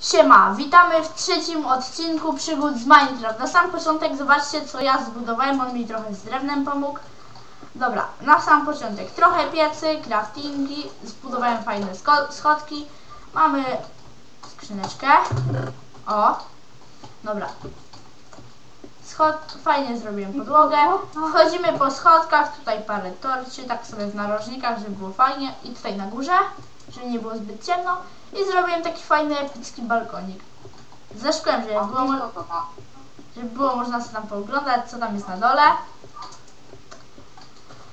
Siema, witamy w trzecim odcinku przygód z Minecraft. Na sam początek zobaczcie co ja zbudowałem, on mi trochę z drewnem pomógł. Dobra, na sam początek trochę piecy, craftingi, zbudowałem fajne schodki. Mamy skrzyneczkę. O, dobra. Schod fajnie zrobiłem podłogę. Wchodzimy po schodkach, tutaj parę torczy, tak sobie w narożnikach, żeby było fajnie. I tutaj na górze, żeby nie było zbyt ciemno. I zrobiłem taki fajny epicki balkonik. Ze szkłem, żeby było, żeby było można sobie tam pooglądać, co tam jest na dole.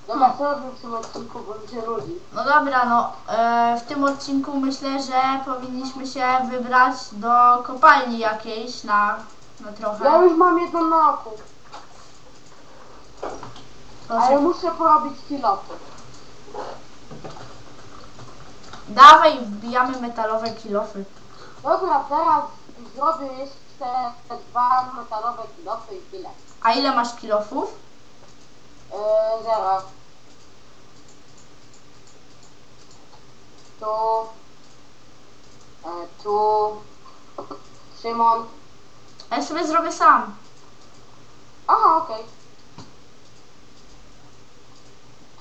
Dobra, co robię w tym odcinku, bo ludzie ludzi. No dobra, no e, w tym odcinku myślę, że powinniśmy się wybrać do kopalni jakiejś na, na Ja trochę. już mam jedną na oku, ale muszę porobić kilofy. Dawaj, wbijamy metalowe kilofy. Dobra, teraz zrobię jeszcze te dwa metalowe kilofy i tyle. A ile masz kilofów? Yy, zaraz. Tu. E, tu. Szymon. Ja sobie zrobię sam. Aha, okej.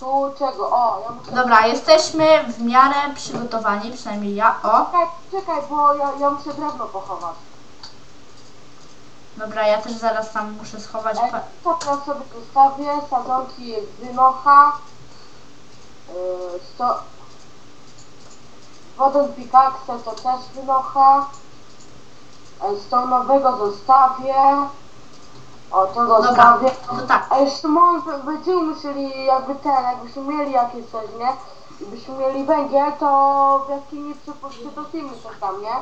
Tu czego? O, ja muszę... Dobra, jesteśmy w miarę przygotowani, przynajmniej ja. O, Czekaj, czekaj, bo ja, ja muszę drewno pochować. dobra, ja też zaraz tam muszę schować. E, to teraz sobie ustawię, sadzonki wynocha, yy, sto... Wodą pikaksę to też wynocha, e, stonowego zostawię, o to Dobra, zostawię. to tak. A jeszcze może będziemy musieli jakby ten, jakbyśmy mieli jakieś coś, nie? Gdybyśmy mieli węgiel, to w jaskini przypo- przytopimy coś tam, nie?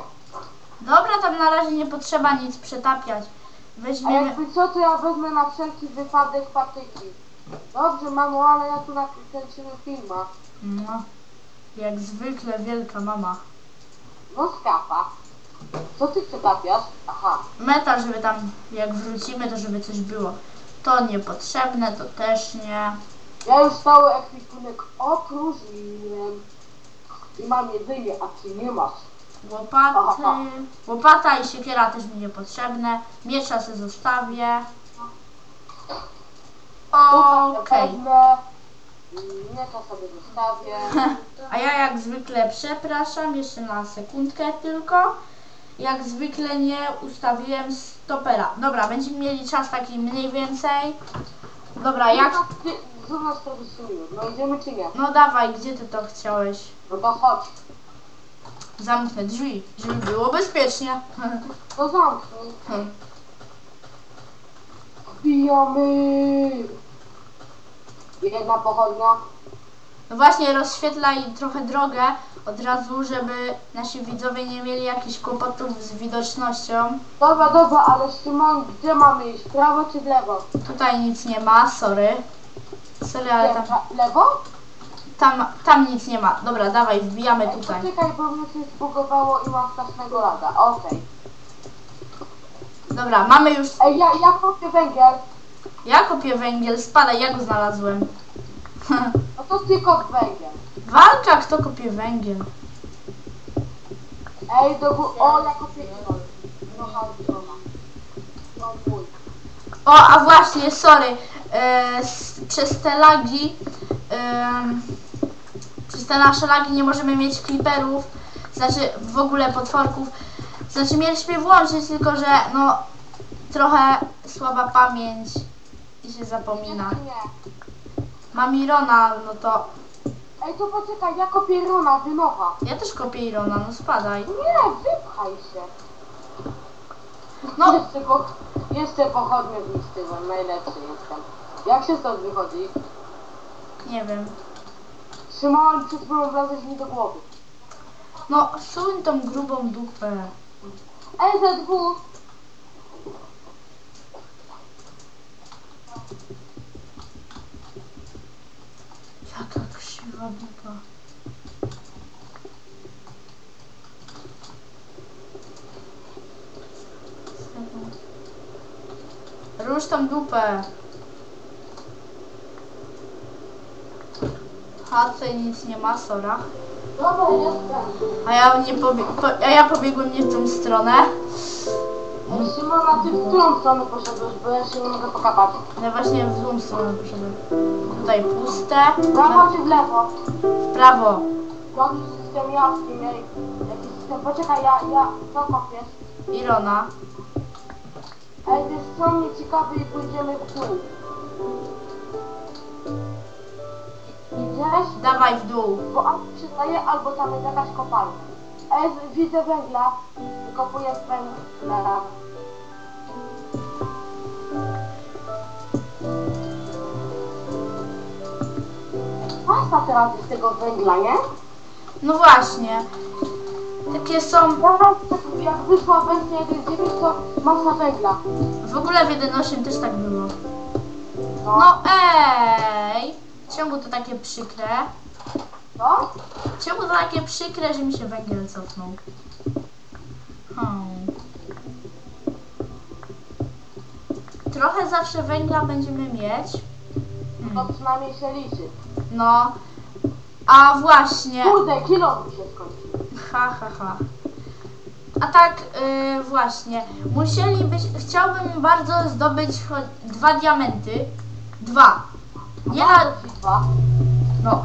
Dobra, tam na razie nie potrzeba nic przetapiać. A Weźmiemy. jakby co, to ja wezmę na wszelki wypadek patyki. Dobrze, mamo, ale ja tu nakręcimy filma. No, jak zwykle wielka mama. No skapa. Co ty przetapiasz? Aha. Metal, żeby tam, jak wrócimy, to żeby coś było. To niepotrzebne, to też nie. Ja już cały ekwipunek opróżniłem. I mam jedzenie, a ty nie masz. Łopaty. Łopata i siekiera też mi niepotrzebne. Miecza sobie zostawię. Okej. wezmę. Miecza sobie zostawię. A ja jak zwykle przepraszam, jeszcze na sekundkę tylko. Jak zwykle nie ustawiłem stopera. Dobra, będziemy mieli czas taki mniej więcej. Dobra, jak... Ty, nas 40 minut. No idziemy czy nie? No dawaj, gdzie ty to chciałeś? No to chodź. Zamknę drzwi, żeby było bezpiecznie. To zamknij. Wbijamy. Jedna pochodnia. No właśnie, rozświetlaj trochę drogę od razu, żeby nasi widzowie nie mieli jakichś kłopotów z widocznością. Dobra, dobra, ale Szymon, gdzie mamy iść? Prawo czy w lewo? Tutaj nic nie ma, sorry. Sorry, ale tam, Lewo? tam, tam nic nie ma. Dobra, dawaj, wbijamy Ej, tutaj. Poczekaj, bo mnie się zbugowało i mam strasznego lada. Okej. Dobra, mamy już... Ej, ja, ja kopię węgiel. Ja kopię węgiel, spadaj, ja go znalazłem. No to ty kop węgiel. Walka, kto kopie węgiel. Ej, do góry. O, ja kopię iron. No. No. O, a właśnie, sorry. E, s, przez te lagi, em, przez te nasze lagi nie możemy mieć creeperów, znaczy w ogóle potworków. Znaczy mieliśmy włączyć, tylko że no trochę słaba pamięć i się zapomina. Mam Irona, no to Ej, to poczekaj, ja kopię Rona, wynocha. ja też kopię Irona, no spadaj. Nie, wypchaj się. No. Jeszcze, po, jeszcze pochodnie zniszczyłem, najlepszy jestem. Jak się stąd wychodzi? Nie wiem. Szymon, przed chwilą wlazłeś mi do głowy. No suń tą grubą dupę. Ej, ze dwóch. A tutaj nic nie ma, sora. Dobra, jestem. A ja nie pobie po a ja pobiegłem nie w tą stronę. Szymona, ty w którą stronę poszedłeś, bo ja się nie mogę pokapać. No właśnie w złą stronę poszedłem. Tutaj puste. W prawo czy w lewo? W prawo. Jaki system jawki, ej. Jaki system, poczekaj, ja, ja, co kopiesz? Irona. Ej, wiesz co, mnie ciekawy i pójdziemy w dół. Idziesz? Dawaj w dół. Bo albo przystaje, albo tam jest jakaś kopalnia. Ej, z- widzę węgla. Wykopuję węgla. Masa teraz jest tego węgla, nie? No właśnie. Takie są Ja jak wyszła wersja 1.9, to masa węgla. w ogóle w 1.8 też tak było. No. No ej! Czemu to takie przykre? Co? Czemu to takie przykre, że mi się węgiel cofnął? Hmm. Trochę zawsze węgla będziemy mieć. To Hmm. przynajmniej się liczy. No. A właśnie. Kurde, kilo mi się skończył. Ha, ha, ha. A tak, yy, właśnie. Musielibyś, chciałbym bardzo zdobyć dwa diamenty. Dwa. Nie na, dwa. no,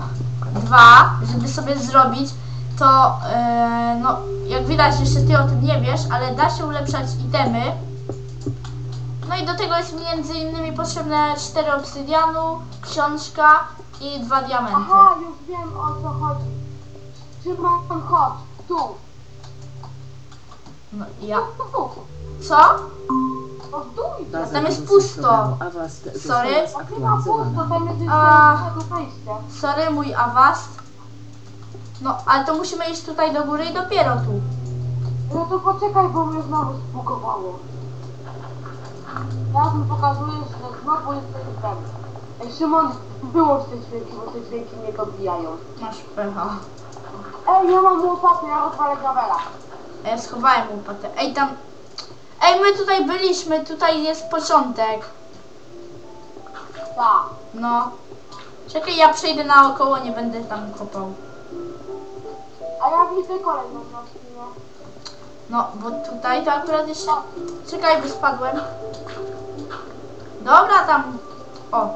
dwa, żeby sobie zrobić, to, yy, no, jak widać, jeszcze ty o tym nie wiesz, ale da się ulepszać itemy. No i do tego jest między innymi potrzebne 4 obsydianu, książka i dwa diamenty. Aha, już wiem o co chodzi. Szymon, chodź, tu. No, ja. Tu. Co? No w dół idzie. Baza Tam jest pusto. Sorry? ma pusto, tam jest A. Sorry, mój awast. No, ale to musimy iść tutaj do góry i dopiero tu. No to poczekaj, bo mnie znowu spukowało. Ja mi pokazuje, że znowu jesteś. Ej, Szymon, wyłącz te dźwięki, bo te dźwięki mnie podbijają. Masz pecha. Ej, ja mam łopatę, ja rozwalę gawela. Ja schowałem łopatę. Ej, tam... Ej, my tutaj byliśmy, tutaj jest początek. Tak. No. Czekaj, ja przejdę naokoło, nie będę tam kopał. A ja widzę kolejną jaskinię. No, bo tutaj to akurat jeszcze... Czekaj, bo spadłem. Dobra, tam... O.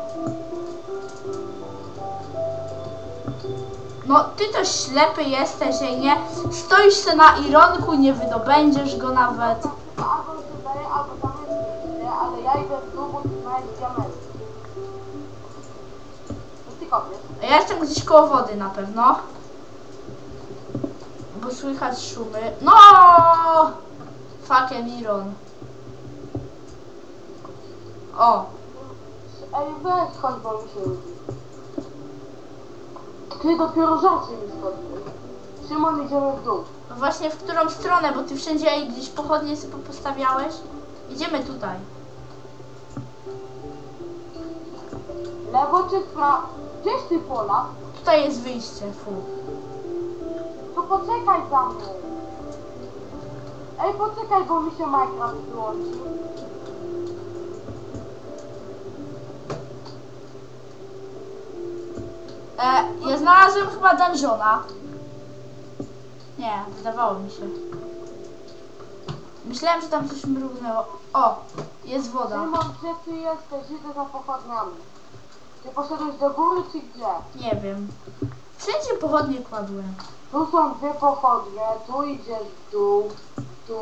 No, ty to ślepy jesteś, ej, nie? Stoisz se na ironku, nie wydobędziesz go nawet. Albo się daje, albo tam jest ale ja idę w dół, bo tu znaleźć diament. To ty kopiesz. A ja jestem gdzieś koło wody na pewno. Bo słychać szumy. No! Fucking Iron. O, Ej, weź chodź, bo mi się. Ty dopiero żarcie mi skończył. Szymon, idziemy w dół. no właśnie w którą stronę, bo ty wszędzie gdzieś pochodnie sobie postawiałeś. Idziemy tutaj. Lewo czy prawo? Gdzieś ty pola? Tutaj jest wyjście, fu. To poczekaj za mną. Ej, poczekaj, bo mi się Minecraft wyłączył. E, ja znalazłem chyba dungeona. Nie, wydawało mi się. Myślałem, że tam coś mrugnęło. O, jest woda. Szymon, gdzie ty jesteś? Idę za pochodniami. Ty poszedłeś do góry czy gdzie? Nie wiem. Wszędzie pochodnie kładłem. Tu są dwie pochodnie, tu idziesz w dół, tu.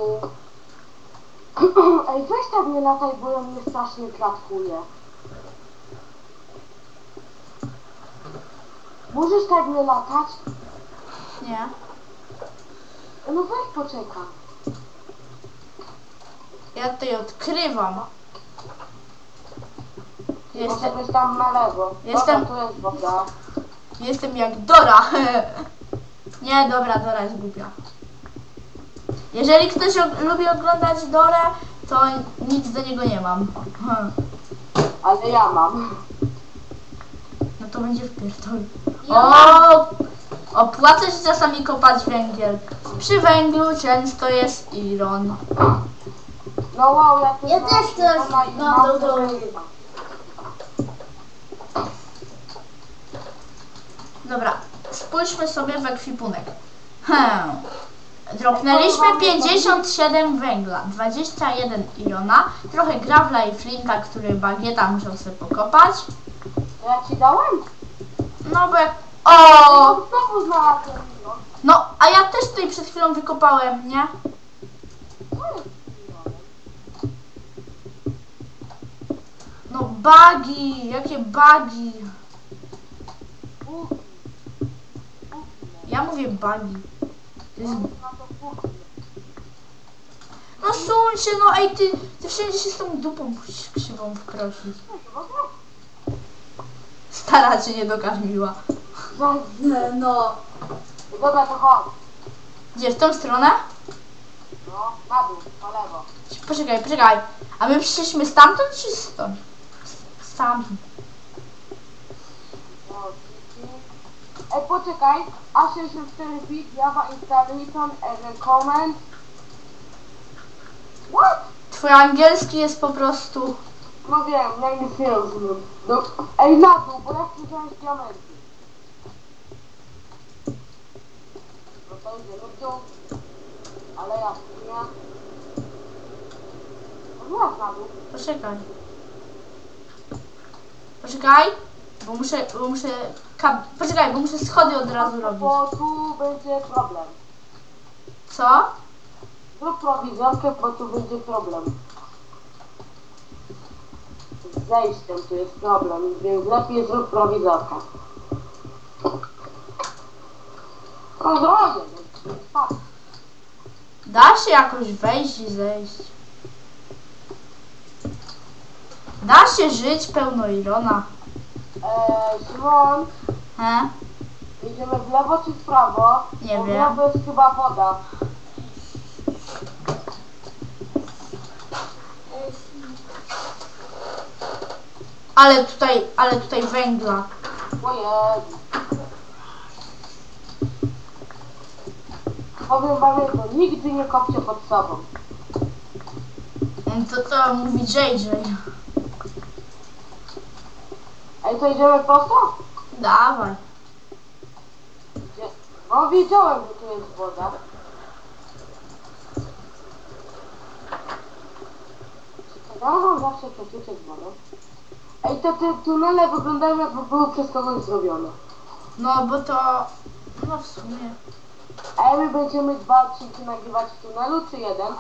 Ej, weź tak nie lataj, bo ja mnie strasznie klatkuje. Możesz tak nie latać? Nie. No weź poczekaj. Ja tutaj odkrywam. Jestem, Może być tam na lewo. Jestem- Dobra, tu jest woda. jestem jak Dora. Nie, dobra, Dora jest głupia. Jeżeli ktoś og- lubi oglądać Dorę, to nic do niego nie mam. Ale ja mam. No to będzie wpierdol. Ja O! Opłaca się czasami kopać węgiel. Przy węglu często jest iron. No wow, ja, też i mam mam do domu. Dobra. spójrzmy sobie w ekwipunek. Hmm. Dropnęliśmy 57 węgla, 21 irona, trochę gravla i flinta, który bagieta musiał sobie pokopać. Ja ci dałem? No bo jak... O! Znowu znalazłem. No, a ja też tutaj przed chwilą wykopałem, nie? No bugi, jakie bugi. Ja mówię bugi. To jest... No suń się, no ej ty, ty wszędzie się z tą dupą krzywą wkrosić. Się? Stara cię nie dokarmiła. No. Dobra, to chodź. Gdzie, w tą stronę? No, na dół, na lewo. Poczekaj, poczekaj. A my przyszliśmy stamtąd czy stąd? Stamtąd. No. Ej, poczekaj. A64 bit, Java installation, recommend. What? Twój angielski jest po prostu... No wiem, nic nie rozumiem. No, ej, na dół, bo ja chcę wziąć diamenty. No to idziemy w dół. Ale ja nie. No jak na dół? Poczekaj. Poczekaj, bo muszę, bo muszę... Kab... Poczekaj, bo muszę schody od razu robić. Bo tu będzie problem. Co? Zrób prowizorkę, bo tu będzie problem. Z zejściem tu jest problem, więc lepiej zrób prowizorkę. No zrobię, więc patrz. Da się jakoś wejść i zejść. Da się żyć pełno Irona. Eee, Szymon, He? idziemy w lewo czy w prawo? Nie Bo w wiem. lewo jest chyba woda. Ale tutaj, ale tutaj węgla. O Jezu. Powiem wam jedno, nigdy nie kopcie pod sobą. No To co mówi JJ. Ej, to idziemy prosto? Dawaj. Gdzie? No wiedziałem, że tu jest woda. Ja mam zawsze poczucie wodą. Ej, te, te tunele wyglądają jakby były przez kogoś zrobione. No bo to... No w sumie... Ej, my będziemy dwa odcinki nagrywać w tunelu, czy jeden?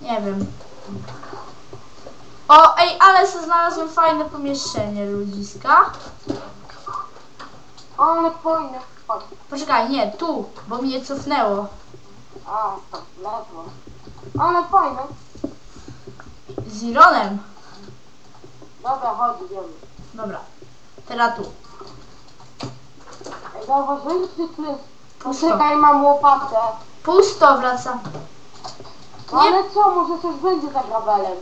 Nie wiem. O, ej, ale sobie znalazłem fajne pomieszczenie ludziska. O, ale fajne. Chodź. Poczekaj, nie, tu, bo mnie cofnęło. A, tak, lewo. Ale fajne. Z Ironem. Dobra, chodź, idziemy. Dobra. Teraz tu. Ej, zauważyłeś, że tu jest... Pusto. Poczekaj, mam łopatę. Pusto wraca. No Nie. ale co, może coś będzie za grabelem?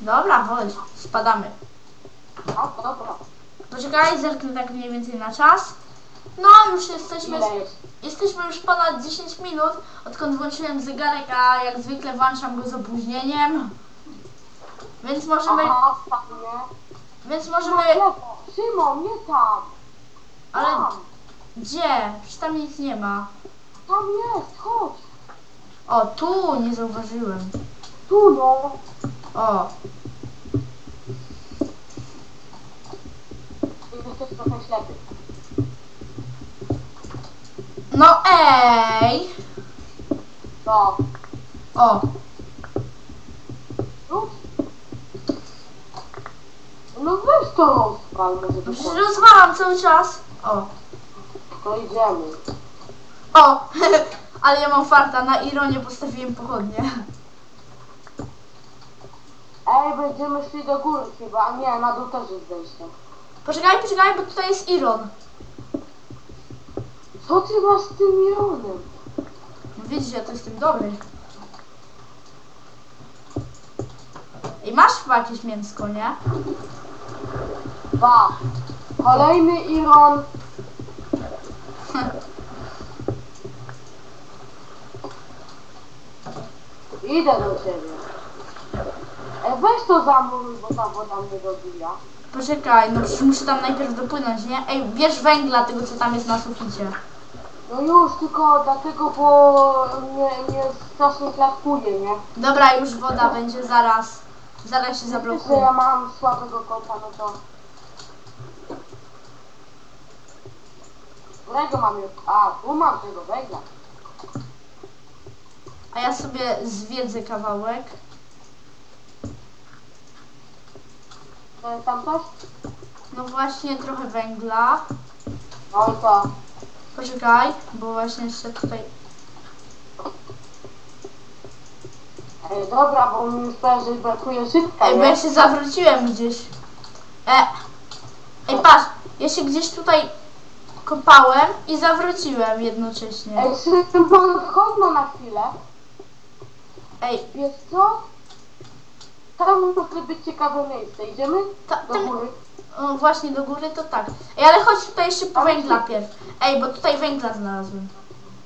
Dobra, chodź, spadamy. A, dobra. Poczekaj, zerknę tak mniej więcej na czas. No, już jesteśmy, Ile jest? jesteśmy już ponad 10 minut, odkąd włączyłem zegarek, a jak zwykle włączam go z opóźnieniem. Więc możemy, Aha, spadnie. więc No, możemy, lewo. Szymon, nie tam. ale Tam. gdzie? Przecież tam nic nie ma. Tam jest, chodź. O, tu nie zauważyłem. Tu no. O, Jesteś trochę ślepy. no ej! No. O. No weź to rozpal, może to przecież rozwalam cały czas. O, To idziemy. o, ale ja mam farta, na Ironie postawiłem pochodnie. Ej, będziemy szli do góry chyba, a nie, na dół też jest zejście. Poczekaj, poczekaj, bo tutaj jest Iron. Co ty masz z tym Ironem? No widzisz, ja to jestem dobry. I masz chyba jakieś mięsko, nie? Ba. Kolejny Iron. Idę do ciebie. Ej, weź to zamówić, bo ta woda mnie dobija. Poczekaj, no przecież muszę tam najpierw dopłynąć, nie? Ej, bierz węgla tego, co tam jest na suficie. No już, tylko dlatego, bo mnie, mnie strasznie klaskuje, nie? Dobra, już woda będzie zaraz. Zaraz się że zablokuje. ja mam słabego kąta, no to... Którego mam już? A, tu mam tego węgla. A ja sobie zwiedzę kawałek. To jest tam coś? No właśnie, trochę węgla. No i co? Poczekaj, bo właśnie jeszcze tutaj... Ej, dobra, bo mi już że brakuje żytka, Ej, bo ja nie? się zawróciłem gdzieś. E! Ej, patrz, ja się gdzieś tutaj kopałem i zawróciłem jednocześnie. Ej, Szymon, chodź no na chwilę. Ej, Wiesz co? Tam może być ciekawe miejsce. Idziemy? ta, Do góry. o, właśnie do góry to tak. Ej, ale chodź tutaj jeszcze po Ale węgla pierw. Ej, bo tutaj węgla znalazłem.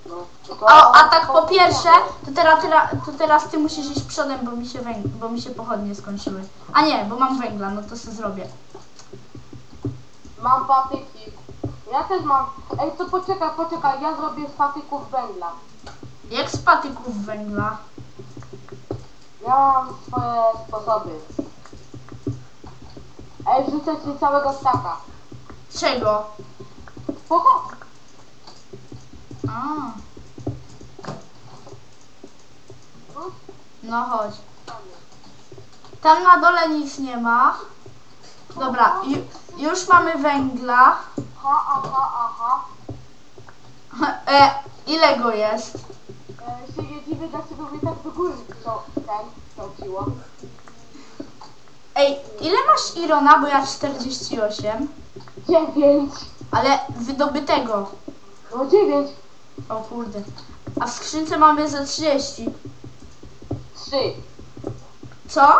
No. To- A, a tak po pierwsze, to teraz, teraz, to teraz ty musisz iść przodem, bo mi się węg, bo mi się pochodnie skończyły. A nie, bo mam węgla, no to sobie zrobię. Mam patyki. Ja też mam. Ej, to poczekaj, poczekaj. Ja zrobię z patyków węgla. Jak z patyków węgla? Ja mam swoje sposoby. Ej, wrzucę ci całego staka. Czego? Spoko. A, No, chodź. Tam na dole nic nie ma. Dobra, ju, już mamy węgla. Ha, aha, aha. E, ile go jest? E, się nie dziwię, dlaczego mnie tak do góry to, ten wtrąciło. Ej, ile masz Irona? Bo ja 48. Dziewięć. Ale wydobytego. No dziewięć. O kurde. A w skrzynce mamy ze 30. Trzy. Co?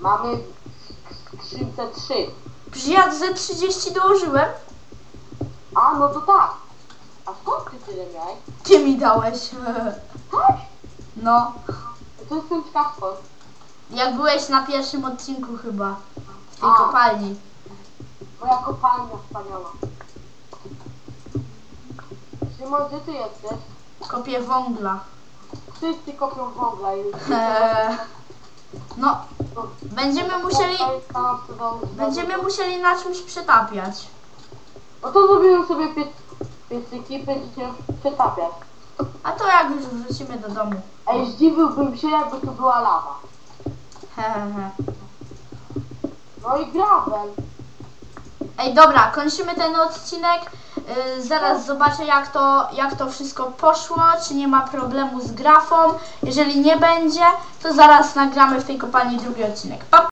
Mamy w skrzynce trzy. Przecież ja ze 30 dołożyłem. A, no to tak. A skąd ty tyle miałeś? Ty mi dałeś. Tak? No. To jestem ciekaw. Jak byłeś na pierwszym odcinku chyba. W tej A. kopalni. Moja kopalnia wspaniała. Szymon, gdzie ty jesteś? Kopię węgla. Wszyscy kopią. Eee, no, będziemy musieli, będziemy musieli na czymś przetapiać. No to zrobimy sobie pie... piecyki, będziecie przetapiać. A to jak już wrócimy do domu. Ej, zdziwiłbym się, jakby tu była lawa. No i gravel. Ej, dobra, kończymy ten odcinek. Yy, zaraz zobaczę jak to, jak to wszystko poszło, czy nie ma problemu z grafą. Jeżeli nie będzie, to zaraz nagramy w tej kopalni drugi odcinek. Pa!